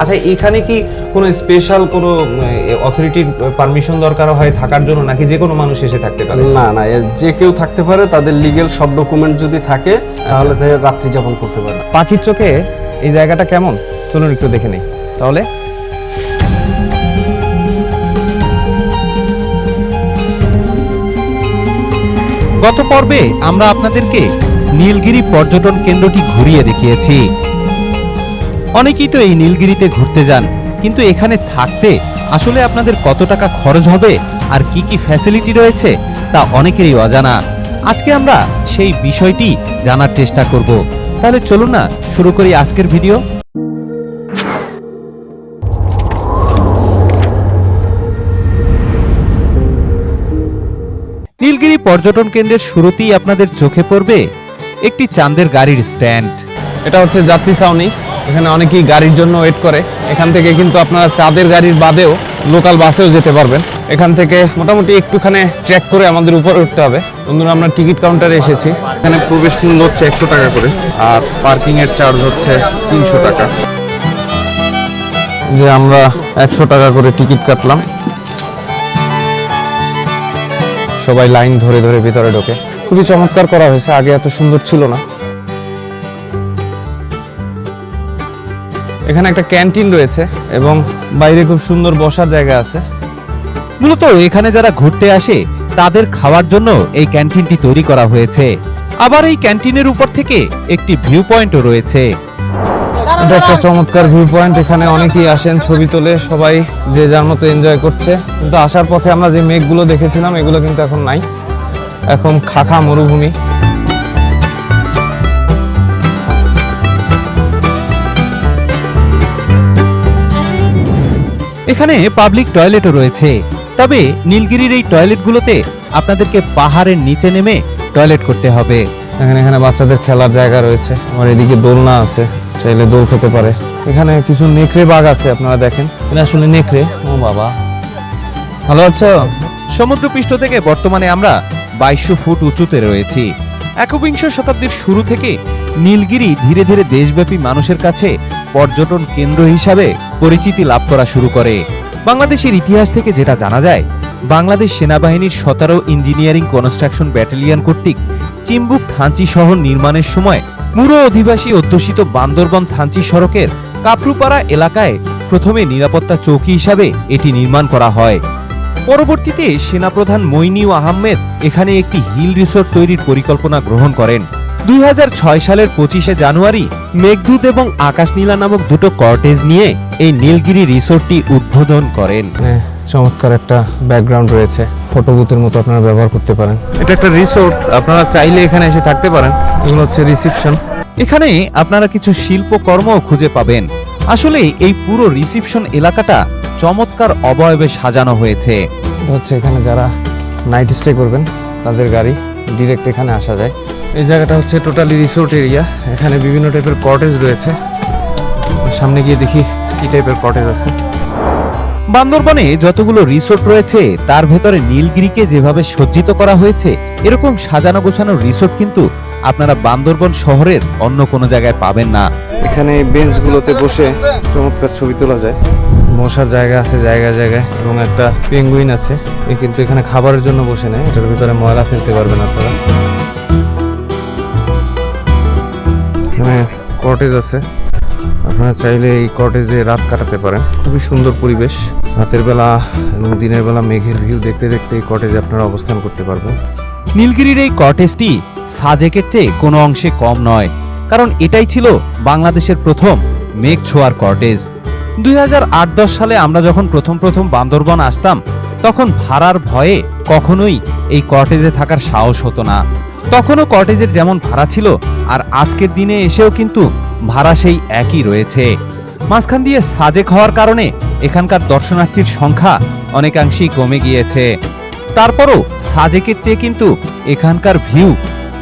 আচ্ছা এখানে কি কোনো স্পেশাল কোনো অথরিটির পারমিশন দরকার হয় থাকার জন্য নাকি যে কোনো মানুষ এসে থাকতে পারে? না না যে কেউ থাকতে পারে তাদের লিগেল সব ডকুমেন্ট যদি থাকে তাহলে সে রাত্রি যাপন করতে পারে। পাখির চোখে এই জায়গাটা কেমন? চলুন একটু দেখে নেই। তাহলে? গত পর্বে আমরা আপনাদেরকে নীলগিরি পর্যটন কেন্দ্রটি ঘুরিয়ে দেখিয়েছি। অনেকেই তো এই নীলগিরিতে ঘুরতে যান, কিন্তু এখানে থাকতে আসলে আপনাদের কত টাকা খরচ হবে আর কি কি ফ্যাসিলিটি রয়েছে তা অনেকেরই অজানা। আজকে আমরা সেই বিষয়টি জানার চেষ্টা করব। তাহলে চলুন না, শুরু করি আজকের ভিডিও। নীলগিরি পর্যটন কেন্দ্রের শুরুতেই আপনাদের চোখে পড়বে একটি চাঁদের গাড়ির স্ট্যান্ড। এটা হচ্ছে যাত্রী ছাউনি। এখানে অনেকেই গাড়ির জন্য ওয়েট করে। এখান থেকে কিন্তু আপনারা চাঁদের গাড়ির বাদেও লোকাল বাসেও যেতে পারবেন। এখান থেকে মোটামুটি একটুখানে ট্র্যাক করে আমাদের উপরে উঠতে হবে। বন্ধুরা, আমরা টিকিট কাউন্টারে এসেছি। এখানে প্রবেশ মূল্য হচ্ছে একশো টাকা করে, আর পার্কিং এর চার্জ হচ্ছে তিনশো টাকা। যে আমরা একশো টাকা করে টিকিট কাটলাম। সবাই লাইন ধরে ধরে ভিতরে ঢোকে। খুবই চমৎকার করা হয়েছে, আগে এত সুন্দর ছিল না। এখানে একটা ক্যান্টিন রয়েছে এবং বাইরে খুব সুন্দর বসার জায়গা আছে। মূলত এখানে যারা ঘুরতে আসে, তাদের খাওয়ার জন্য এই ক্যান্টিনটি তৈরি করা হয়েছে। আবার এই ক্যান্টিনের উপর থেকে একটি ভিউ পয়েন্টও রয়েছে। এটা একটা চমৎকার ভিউ পয়েন্ট এখানে অনেকেই আসেন ছবি তোলে, সবাই যে যার মতো এনজয় করছে। কিন্তু আসার পথে আমরা যে মেঘগুলো দেখেছিলাম, এগুলো কিন্তু এখন নাই। এখন খাখা মরুভূমি। এখানে পাবলিক টয়লেটও রয়েছে। তবে নীলগিরির এই টয়লেটগুলোতে আপনাদেরকে পাহাড়ের নিচে নেমে টয়লেট করতে হবে। এখানে এখানে বাচ্চাদের খেলার জায়গা রয়েছে। আমার এদিকে দোলনা আছে চাইলে দোল খেতে পারে। এখানে কিছু নেকড়ে বাঘ আছে আপনারা দেখেন। এটা আসলে নেকড়ে। ও বাবা। ভালো আছো? সমুদ্রপৃষ্ঠ থেকে বর্তমানে আমরা বাইশশো ফুট উঁচুতে রয়েছি। একবিংশ শতাব্দীর শুরু থেকে নীলগিরি ধীরে ধীরে দেশব্যাপী মানুষের কাছে পর্যটন কেন্দ্র হিসাবে পরিচিতি লাভ করা শুরু করে। বাংলাদেশের ইতিহাস থেকে যেটা জানা যায়, বাংলাদেশ সেনাবাহিনীর সতেরো ইঞ্জিনিয়ারিং কনস্ট্রাকশন ব্যাটালিয়ন কর্তৃক চিম্বুক থানচি শহর নির্মাণের সময় মুরো অধিবাসী অধ্যুষিত বান্দরবন থানচি সড়কের কাপরুপাড়া এলাকায় প্রথমে নিরাপত্তা চৌকি হিসাবে এটি নির্মাণ করা হয়। পরবর্তীতে সেনাপ্রধান মইনিউ আহমেদ এখানে একটি হিল রিসোর্ট তৈরির পরিকল্পনা গ্রহণ করেন। দুই হাজার ছয় সালের পঁচিশে জানুয়ারি মেঘদূত এবং আকাশ নীলা নামক দুটো কর্টেজ নিয়ে এই নীলগিরি রিসোর্টটি উদ্বোধন করেন। এখানে চমৎকার একটা ব্যাকগ্রাউন্ড রয়েছে। ফটো বুথের মতো আপনারা ব্যবহার করতে পারেন। এটা একটা রিসোর্ট আপনারা চাইলে এখানে এসে থাকতে পারেন। এগুলো হচ্ছে রিসেপশন এখানে আপনারা কিছু শিল্পকর্মও খুঁজে পাবেন। আসলে এই পুরো রিসিপশন এলাকাটা চমৎকার অবয়বে সাজানো হয়েছে। হচ্ছে এখানে যারা নাইট স্টে করবেন তাদের গাড়ি ডিরেক্ট এখানে আসা যায়। এই জায়গাটা হচ্ছে টোটালি রিসোর্ট এরিয়া। এখানে বিভিন্ন টাইপের কটেজ রয়েছে। সামনে গিয়ে দেখি কি টাইপের কটেজ আছে। বান্দরবনে যতগুলো রিসোর্ট রয়েছে তার ভেতরে নীলগিরিকে যেভাবে সজ্জিত করা হয়েছে এরকম সাজানো গোছানো রিসোর্ট কিন্তু আপনারা বান্দরবন শহরের অন্য কোনো জায়গায় পাবেন না। এখানে বেঞ্চগুলোতে বসে চমৎকার ছবি তোলা যায়। মশার জায়গা আছে জায়গায় জায়গায় এবং একটা পেঙ্গুইন আছে। কিন্তু এখানে খাবারের জন্য বসে নেয়। এটার ভিতরে ময়লা ফেলতে পারবেন আপনারা। এখানে কটেজ আছে। আপনারা চাইলে এই কটেজে রাত কাটাতে পারেন। খুবই সুন্দর পরিবেশ। রাতের বেলা এবং দিনের বেলা মেঘের ভিউ দেখতে দেখতে এই কটেজে আপনারা অবস্থান করতে পারবেন। নীলগিরির এই কটেজটি সাজেকের চেয়ে কোনো অংশে কম নয়, কারণ এটাই ছিল বাংলাদেশের প্রথম মেঘ ছোঁয়ার কটেজ দুই সালে আমরা যখন প্রথম প্রথম বান্দরবন আসতাম, তখন ভাড়ার ভয়ে কখনোই এই কটেজে থাকার সাহস হতো না। তখনও কটেজের যেমন ভাড়া ছিল, আর আজকের দিনে এসেও কিন্তু ভাড়া সেই একই রয়েছে। মাঝখান দিয়ে সাজেক হওয়ার কারণে এখানকার দর্শনার্থীর সংখ্যা অনেকাংশেই কমে গিয়েছে। তারপরও সাজেকের চেয়ে কিন্তু এখানকার ভিউ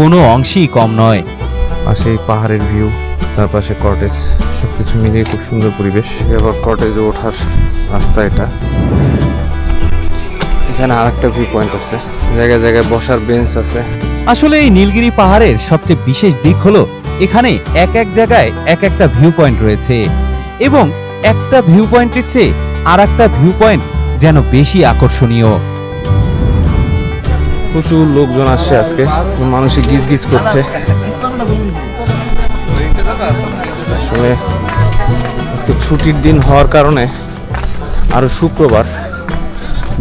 কোনো অংশেই কম নয়। এই পাহাড়ের ভিউ, তার পাশে কটেজ, সবকিছু মিলিয়ে খুব সুন্দর পরিবেশ। এবার কটেজে ওঠার রাস্তা এটা। এখানে আরেকটা ভিউ পয়েন্ট আছে। জায়গায় জায়গায় বসার বেঞ্চ আছে। আসলে এই নীলগিরি পাহাড়ের সবচেয়ে বিশেষ দিক হলো এখানে এক এক জায়গায় এক একটা ভিউ পয়েন্ট রয়েছে এবং একটা ভিউ পয়েন্টের চেয়ে আর একটা ভিউ পয়েন্ট যেন বেশি আকর্ষণীয়। প্রচুর লোকজন আসছে আজকে মানুষই গিজ গিজ করছে। আসলে আজকে ছুটির দিন হওয়ার কারণে আরও শুক্রবার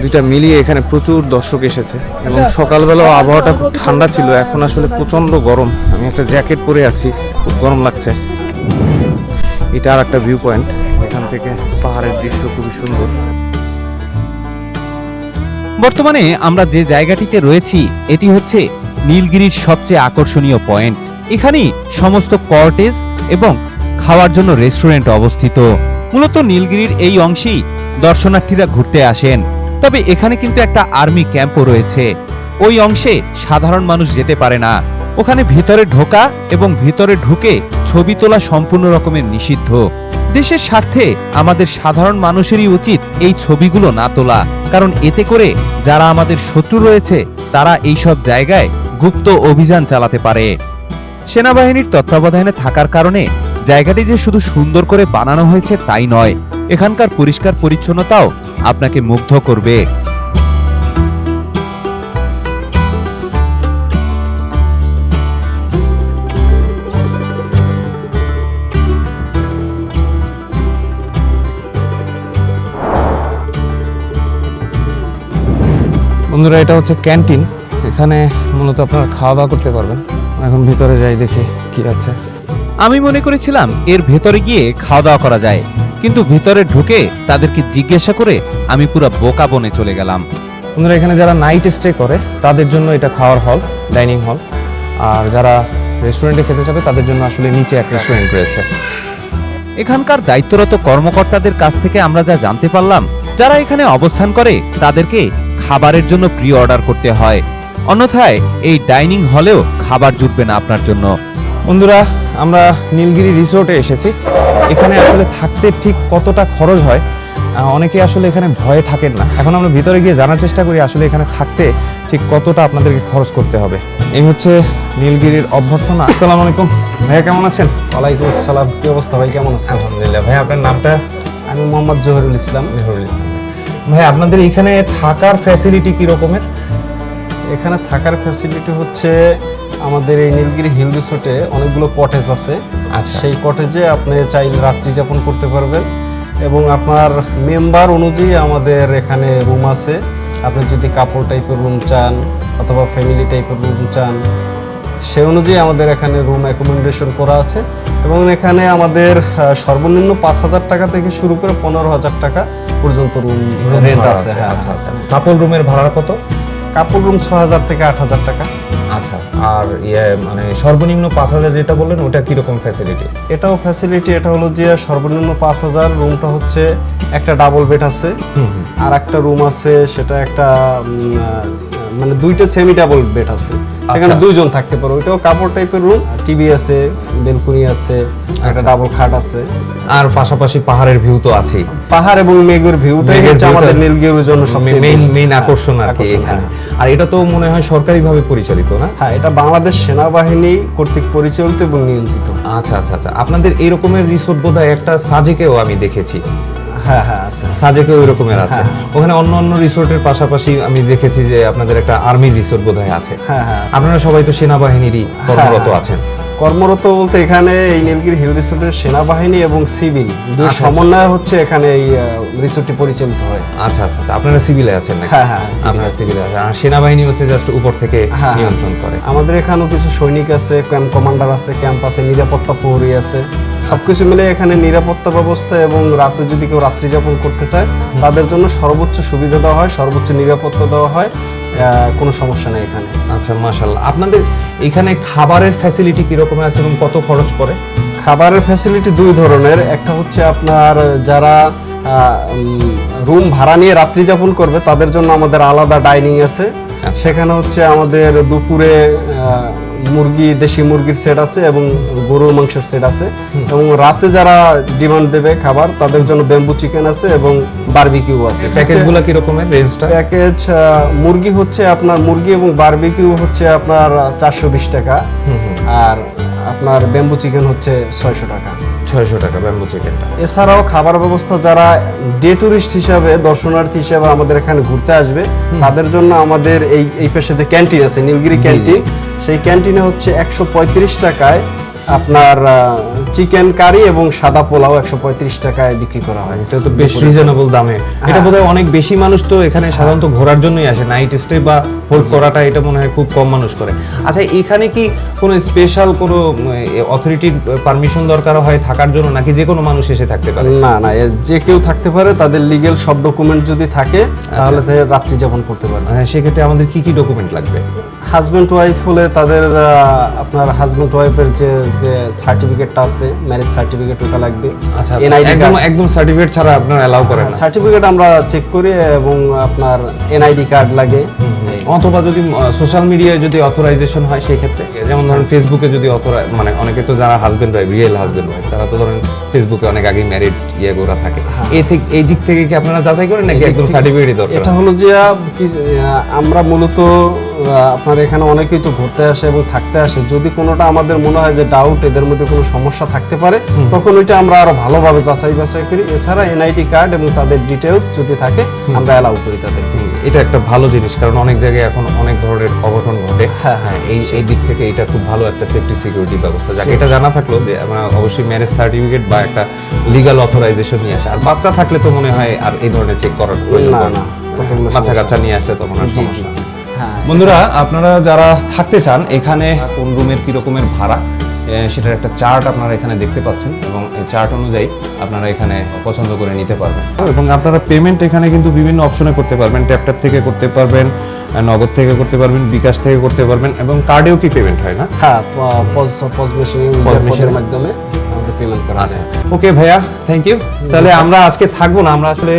দুইটা মিলিয়ে এখানে প্রচুর দর্শক এসেছে। এবং সকালবেলাও আবহাওয়াটা খুব ঠান্ডা ছিল, এখন আসলে প্রচণ্ড গরম। আমি একটা জ্যাকেট পরে আছি, খুব গরম লাগছে। এটা আর একটা ভিউ পয়েন্ট এখান থেকে পাহাড়ের দৃশ্য খুবই সুন্দর। বর্তমানে আমরা যে জায়গাটিতে রয়েছি, এটি হচ্ছে নীলগিরির সবচেয়ে আকর্ষণীয় পয়েন্ট এখানেই সমস্ত কর্টেজ এবং খাওয়ার জন্য রেস্টুরেন্ট অবস্থিত। মূলত নীলগিরির এই অংশেই দর্শনার্থীরা ঘুরতে আসেন। তবে এখানে কিন্তু একটা আর্মি ক্যাম্পও রয়েছে। ওই অংশে সাধারণ মানুষ যেতে পারে না। ওখানে ভিতরে ঢোকা এবং ভিতরে ঢুকে ছবি তোলা সম্পূর্ণ রকমের নিষিদ্ধ। দেশের স্বার্থে আমাদের সাধারণ মানুষেরই উচিত এই ছবিগুলো না তোলা। কারণ এতে করে যারা আমাদের শত্রু রয়েছে, তারা এই সব জায়গায় গুপ্ত অভিযান চালাতে পারে। সেনাবাহিনীর তত্ত্বাবধানে থাকার কারণে জায়গাটি যে শুধু সুন্দর করে বানানো হয়েছে তাই নয়, এখানকার পরিষ্কার পরিচ্ছন্নতাও আপনাকে মুগ্ধ করবে। বন্ধুরা এটা হচ্ছে ক্যান্টিন। এখানে মূলত আপনারা খাওয়া দাওয়া করতে পারবেন। এখন ভিতরে যাই দেখি কি আছে। আমি মনে করেছিলাম এর ভেতরে গিয়ে খাওয়া দাওয়া করা যায়। কিন্তু ভিতরে ঢুকে তাদেরকে জিজ্ঞাসা করে আমি পুরো বোকা বনে চলে গেলাম। বন্ধুরা এখানে যারা নাইট স্টে করে তাদের জন্য এটা খাওয়ার হল ডাইনিং হল আর যারা রেস্টুরেন্টে খেতে যাবে তাদের জন্য আসলে নিচে এক রেস্টুরেন্ট রয়েছে। এখানকার দায়িত্বরত কর্মকর্তাদের কাছ থেকে আমরা যা জানতে পারলাম যারা এখানে অবস্থান করে তাদেরকে খাবারের জন্য প্রি অর্ডার করতে হয়। অন্যথায় এই ডাইনিং হলেও খাবার জুটবে না আপনার জন্য। বন্ধুরা আমরা নীলগিরি রিসোর্টে এসেছি। এখানে আসলে থাকতে ঠিক কতটা খরচ হয় অনেকে আসলে এখানে ভয়ে থাকেন না। এখন আমরা ভিতরে গিয়ে জানার চেষ্টা করি আসলে এখানে থাকতে ঠিক কতটা আপনাদেরকে খরচ করতে হবে। এই হচ্ছে নীলগিরির অভ্যর্থনা। আসসালামু আলাইকুম। ভাইয়া কেমন আছেন? ওয়ালাইকুম আসসালাম। কি অবস্থা ভাই? কেমন আছেন? আলহামদুলিল্লাহ। ভাই আপনার নামটা? আমি মোহাম্মদ জহিরুল ইসলাম। মেহরুল ইসলাম। ভাই আপনাদের এখানে থাকার ফ্যাসিলিটি কি রকমের এখানে থাকার ফ্যাসিলিটি হচ্ছে আমাদের এই নীলগিরি হিল রিসোর্টে অনেকগুলো কটেজ আছে আচ্ছা। সেই কটেজে আপনি চাইলে রাত্রি যাপন করতে পারবেন এবং আপনার মেম্বার অনুযায়ী আমাদের এখানে রুম আছে আপনি যদি কাপড় টাইপের রুম চান অথবা ফ্যামিলি টাইপের রুম চান সে অনুযায়ী আমাদের এখানে রুম অ্যাকোমোডেশন করা আছে এবং এখানে আমাদের সর্বনিম্ন পাঁচ হাজার টাকা থেকে শুরু করে পনেরো হাজার টাকা পর্যন্ত রুম রেন্ট আছে হ্যাঁ আচ্ছা আচ্ছা। কাপড় রুমের ভাড়া কত কাপড় রুম ছ হাজার থেকে আট হাজার টাকা আচ্ছা আর ইয়ে মানে সর্বনিম্ন পাঁচ হাজার যেটা বললেন ওটা কীরকম ফ্যাসিলিটি এটাও ফ্যাসিলিটি এটা হলো যে সর্বনিম্ন পাঁচ হাজার রুমটা হচ্ছে একটা ডাবল বেড আছে। আর একটা রুম আছে সেটা একটা মানে দুইটা সেমি ডাবল বেড আছে। সেখানে আচ্ছা। দুইজন থাকতে পারো। ওইটাও কাপড় টাইপের রুম টিভি আছে বেলকুনি আছে একটা আচ্ছা। ডাবল খাট আছে। আর পাশাপাশি পাহাড়ের ভিউ তো আছেই। পাহাড় এবং মেঘের ভিউটাই হচ্ছে আমাদের নীলগিরির জন্য সবচেয়ে মেইন মেইন আকর্ষণ আর কি এখানে। হ্যাঁ। আর এটা তো মনে হয় সরকারিভাবে পরিচালিত না? হ্যাঁ এটা বাংলাদেশ সেনাবাহিনী কর্তৃক পরিচালিত এবং নিয়ন্ত্রিত। আচ্ছা আচ্ছা আচ্ছা। আপনাদের এরকমের রিসোর্ট বোধহয় একটা সাজেকেও আমি দেখেছি। হ্যাঁ হ্যাঁ আছে। সাজেকেও ওই রকমের আছে। হ্যাঁ, ওখানে অন্য অন্য রিসোর্টের পাশাপাশি আমি দেখেছি যে আপনাদের একটা আর্মি রিসোর্ট বোধহয় আছে। হ্যাঁ হ্যাঁ আপনারা সবাই তো সেনাবাহিনীরই কর্মরত। আছেন। কর্মরত বলতে এখানে এই নীলগিরি হিল রিসোর্টের সেনাবাহিনী এবং সিভিল দুই আচ্ছা, সমন্বয় হচ্ছে এখানে এই রিসোর্টটি পরিচালিত হয়। আচ্ছা আচ্ছা আচ্ছা। আপনারা সিভিলে আছেন নাকি? হ্যাঁ, হ্যাঁ, আপনারা। সিভিলে আছেন। আর সেনাবাহিনী হচ্ছে জাস্ট উপর থেকে হ্যাঁ, নিয়ন্ত্রণ করে। আমাদের এখানেও কিছু সৈনিক আছে ক্যাম্প কমান্ডার আছে ক্যাম্প আছে নিরাপত্তা প্রহরী আছে। সবকিছু মিলে এখানে নিরাপত্তা ব্যবস্থা এবং রাতে যদি কেউ রাত্রি যাপন করতে চায় তাদের জন্য সর্বোচ্চ সুবিধা দেওয়া হয় সর্বোচ্চ নিরাপত্তা দেওয়া হয়। কোনো সমস্যা নেই এখানে। আচ্ছা মাশাল্লাহ আপনাদের এখানে খাবারের ফ্যাসিলিটি কীরকম আছে এবং কত খরচ পড়ে? খাবারের ফ্যাসিলিটি দুই ধরনের। একটা হচ্ছে আপনার যারা রুম ভাড়া নিয়ে রাত্রি যাপন করবে তাদের জন্য আমাদের আলাদা ডাইনিং আছে। সেখানে হচ্ছে আমাদের দুপুরে মুরগি দেশি মুরগির সেট আছে এবং গরুর মাংসের সেট আছে। এবং রাতে যারা ডিমান্ড দেবে খাবার তাদের জন্য ব্যাম্বু চিকেন আছে এবং বারবিকিউ আছে। প্যাকেজগুলো কিরকমের রেঞ্জটা প্যাকেজ মুরগি হচ্ছে আপনার মুরগি এবং বারবিকিউ হচ্ছে আপনার চারশো বিশ টাকা। আর আপনার ব্যাম্বু চিকেন হচ্ছে ছয়শো টাকা। ছয়শো টাকা ব্যাম্বু চিকেনটা এছাড়াও খাবার ব্যবস্থা যারা ডে টুরিস্ট হিসাবে দর্শনার্থী হিসাবে আমাদের এখানে ঘুরতে আসবে তাদের জন্য আমাদের এই এই পাশে যে ক্যান্টিন আছে নীলগিরি ক্যান্টিন সেই ক্যান্টিনে হচ্ছে একশো পঁয়ত্রিশ টাকায় আপনার চিকেন কারি এবং সাদা পোলাও একশো পঁয়ত্রিশ টাকায় বিক্রি করা হয়। এটা তো বেশ রিজনেবল দামে। এটা বোধহয় অনেক বেশি মানুষ তো এখানে সাধারণত ঘোরার জন্যই আসে। নাইট স্টে বা হোল্ড করাটা এটা মনে হয় খুব কম মানুষ করে। আচ্ছা এখানে কি কোনো স্পেশাল কোনো অথরিটির পারমিশন দরকার হয় থাকার জন্য নাকি যে কোনো মানুষ এসে থাকতে পারে? না না যে কেউ থাকতে পারে তাদের লিগেল সব ডকুমেন্ট যদি থাকে তাহলে সে রাত্রি যাপন করতে পারবে। হ্যাঁ, সেক্ষেত্রে আমাদের কি কি ডকুমেন্ট লাগবে? হাজব্যান্ড ওয়াইফ হলে তাদের আপনার হাজব্যান্ড ওয়াইফের যে যে সার্টিফিকেটটা আছে ম্যারেজ সার্টিফিকেট ওটা লাগবে। আচ্ছা একদম একদম সার্টিফিকেট ছাড়া আপনারা অ্যালাউ করেন না? সার্টিফিকেট আমরা চেক করি এবং আপনার এনআইডি কার্ড লাগে। অথবা যদি সোশ্যাল মিডিয়ায় যদি অথরাইজেশন হয় সেই ক্ষেত্রে। যেমন ধরেন ফেসবুকে যদি অথরাই মানে অনেকে তো যারা husband wife real husband wife তারা তো ধরেন ফেসবুকে অনেক আগেই ম্যারিড ইয়ে গোরা থাকে। এই থেকে এই দিক থেকে কি আপনারা যাচাই করেন নাকি একদম সার্টিফিকেটই দরকার? এটা হলো যে আমরা মূলত আপনার এখানে অনেকেই তো ঘুরতে আসে এবং থাকতে আসে। যদি কোনোটা আমাদের মনে হয় যে ডাউট এদের মধ্যে কোনো সমস্যা থাকতে পারে তখন ওইটা আমরা আরও ভালোভাবে যাচাই বাছাই করি। এছাড়া এনআইডি কার্ড এবং তাদের ডিটেলস যদি থাকে আমরা অ্যালাউ করি তাদেরকে। এটা একটা ভালো জিনিস কারণ অনেক জায়গায় এখন অনেক ধরনের অঘটন ঘটে। হ্যাঁ, হ্যাঁ। এই এই দিক থেকে এটা খুব ভালো একটা সেফটি সিকিউরিটি ব্যবস্থা। যাকে এটা জানা থাকল যে আমরা অবশ্যই ম্যারেজ সার্টিফিকেট বা একটা লিগাল অথরাইজেশন নিয়ে আসে। আর বাচ্চা থাকলে তো মনে হয় আর এই ধরনের চেক করার প্রয়োজন না, না, বাচ্চা কাচ্চা নিয়ে আসলে তখন আর সমস্যা। হ্যাঁ বন্ধুরা আপনারা যারা থাকতে চান এখানে কোন রুমের কি রকমের ভাড়া? সেটার একটা চার্ট আপনারা এখানে দেখতে পাচ্ছেন এবং এই চার্ট অনুযায়ী আপনারা এখানে পছন্দ করে নিতে পারবেন। এবং আপনারা পেমেন্ট এখানে কিন্তু বিভিন্ন অপশনে করতে পারবেন। ট্যাপ ট্যাপ থেকে করতে পারবেন নগদ থেকে করতে পারবেন বিকাশ থেকে করতে পারবেন এবং কার্ডেও কি পেমেন্ট হয় না? হ্যাঁ পজ মেশিন। মাধ্যমে। পেমেন্ট করা আচ্ছা। যায়। ওকে ভাইয়া থ্যাংক ইউ তাহলে আমরা আজকে থাকব না আমরা আসলে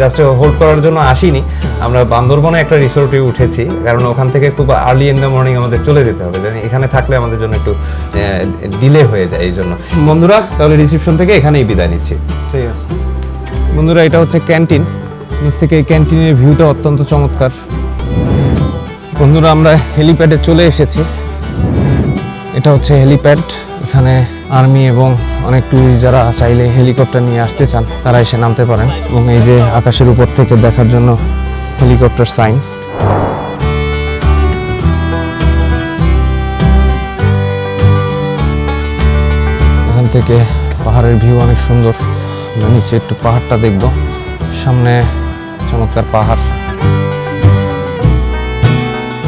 জাস্ট হোল্ড করার জন্য আসিনি। আমরা বান্দরবনে একটা রিসোর্টে উঠেছি কারণ ওখান থেকে খুব আর্লি ইন দ্য মর্নিং আমাদের চলে যেতে হবে। জানি এখানে থাকলে আমাদের জন্য একটু ডিলে হয়ে যায় এই জন্য। বন্ধুরা তাহলে রিসেপশন থেকে এখানেই বিদায় নিচ্ছি। ঠিক আছে। বন্ধুরা এটা হচ্ছে ক্যান্টিন নিচ থেকে এই ক্যান্টিনের ভিউটা অত্যন্ত চমৎকার। বন্ধুরা আমরা হেলিপ্যাডে চলে এসেছি। এটা হচ্ছে হেলিপ্যাড এখানে আর্মি এবং অনেক টুরিস্ট যারা চাইলে হেলিকপ্টার নিয়ে আসতে চান, তারা এসে নামতে পারেন। এবং এই যে আকাশের উপর থেকে দেখার জন্য হেলিকপ্টার সাইন এখান থেকে পাহাড়ের ভিউ অনেক সুন্দর। নিচে একটু পাহাড়টা দেখব। সামনে চমৎকার পাহাড়।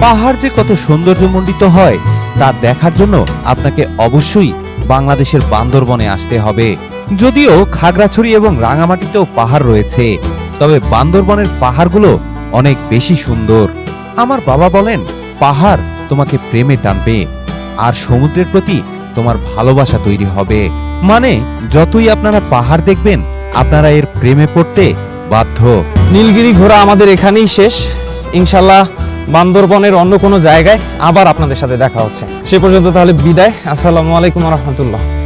পাহাড় যে কত সৌন্দর্যমণ্ডিত হয়, তা দেখার জন্য আপনাকে অবশ্যই বাংলাদেশের বান্দরবনে আসতে হবে। যদিও খাগড়াছড়ি এবং রাঙামাটিতেও পাহাড় রয়েছে, তবে বান্দরবনের পাহাড়গুলো অনেক বেশি সুন্দর। আমার বাবা বলেন, পাহাড় তোমাকে প্রেমে টানবে, আর সমুদ্রের প্রতি তোমার ভালোবাসা তৈরি হবে। মানে যতই আপনারা পাহাড় দেখবেন, আপনারা এর প্রেমে পড়তে বাধ্য। নীলগিরি ঘোরা আমাদের এখানেই শেষ। ইনশাল্লাহ বান্দরবনের অন্য কোনো জায়গায় আবার আপনাদের সাথে দেখা হচ্ছে। সে পর্যন্ত তাহলে বিদায়। আসসালামু আলাইকুম রহমতুল্লাহ।